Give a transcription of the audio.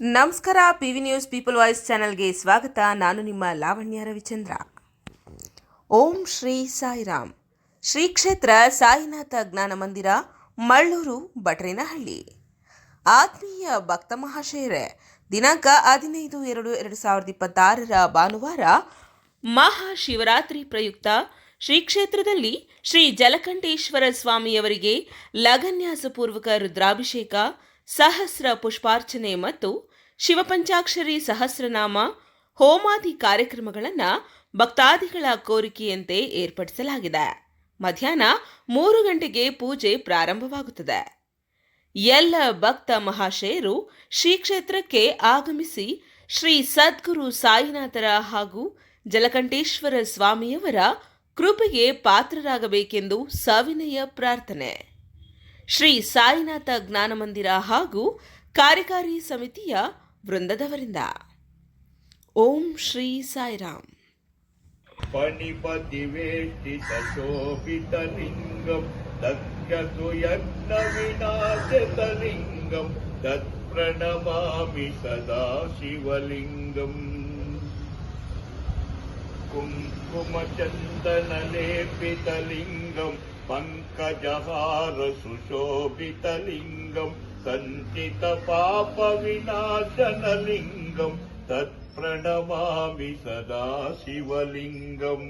ನಮಸ್ಕಾರ P V news people voice ಚಾನೆಲ್ಗೆ ಸ್ವಾಗತ. ನಾನು ನಿಮ್ಮ ಲಾವಣ್ಯ ರವಿಚಂದ್ರ. ಓಂ ಶ್ರೀ ಸಾಯಿರಾಮ್. ಶ್ರೀ ಕ್ಷೇತ್ರ ಸಾಯಿನಾಥ ಜ್ಞಾನ ಮಂದಿರ, ಮಳ್ಳೂರು, ಬಟ್ರೇನಹಳ್ಳಿ. ಆತ್ಮೀಯ ಭಕ್ತ ಮಹಾಶಯರೇ, ದಿನಾಂಕ ಹದಿನೈದು ಎರಡು ಎರಡು ಸಾವಿರದ ಇಪ್ಪತ್ತಾರರ ಭಾನುವಾರ ಮಹಾಶಿವರಾತ್ರಿ ಪ್ರಯುಕ್ತ ಶ್ರೀ ಕ್ಷೇತ್ರದಲ್ಲಿ ಶ್ರೀ ಜಲಕಂಠೇಶ್ವರ ಸ್ವಾಮಿಯವರಿಗೆ ಲಗನ್ಯಾಸಪೂರ್ವಕ ರುದ್ರಾಭಿಷೇಕ ಸಹಸ್ರ ಪುಷ್ಪಾರ್ಚನೆ ಮತ್ತು ಶಿವಪಂಚಾಕ್ಷರಿ ಸಹಸ್ರನಾಮ, ಹೋಮಾದಿ ಕಾರ್ಯಕ್ರಮಗಳನ್ನು ಭಕ್ತಾದಿಗಳ ಕೋರಿಕೆಯಂತೆ ಏರ್ಪಡಿಸಲಾಗಿದೆ. ಮಧ್ಯಾಹ್ನ ಮೂರು ಗಂಟೆಗೆ ಪೂಜೆ ಪ್ರಾರಂಭವಾಗುತ್ತದೆ. ಎಲ್ಲ ಭಕ್ತ ಮಹಾಶಯರು ಶ್ರೀ ಕ್ಷೇತ್ರಕ್ಕೆ ಆಗಮಿಸಿ ಶ್ರೀ ಸದ್ಗುರು ಸಾಯಿನಾಥರ ಹಾಗೂ ಜಲಕಂಠೇಶ್ವರ ಸ್ವಾಮಿಯವರ ಕೃಪೆಗೆ ಪಾತ್ರರಾಗಬೇಕೆಂದು ಸವಿನಯ ಪ್ರಾರ್ಥನೆ. ಶ್ರೀ ಸಾಯಿನಾಥ ಜ್ಞಾನಮಂದಿರ ಹಾಗೂ ಕಾರ್ಯಕಾರಿ ಸಮಿತಿಯ ವೃಂದದವರಿಂದ. ಓಂ ಶ್ರೀ ಸಾಯಿರಾಮ್. ಪಣಿಪತಿ ವೇಷ್ಟಿತ ಶೋಭಿತ ಲಿಂಗಂ ತಕ್ಕಸುಯಜ್ಞ ವಿನಾಶತ ಲಿಂಗಂ ತತ್ಪ್ರಣಮಾಮಿ ಸದಾ ಶಿವಲಿಂಗಂ. ಲೇಪಿತ ಲಿಂಗಂ पङ्कजहार सुशोभितलिङ्गम् सञ्चितपापविनाशनलिङ्गम् तत्प्रणमामि सदा शिवलिङ्गम्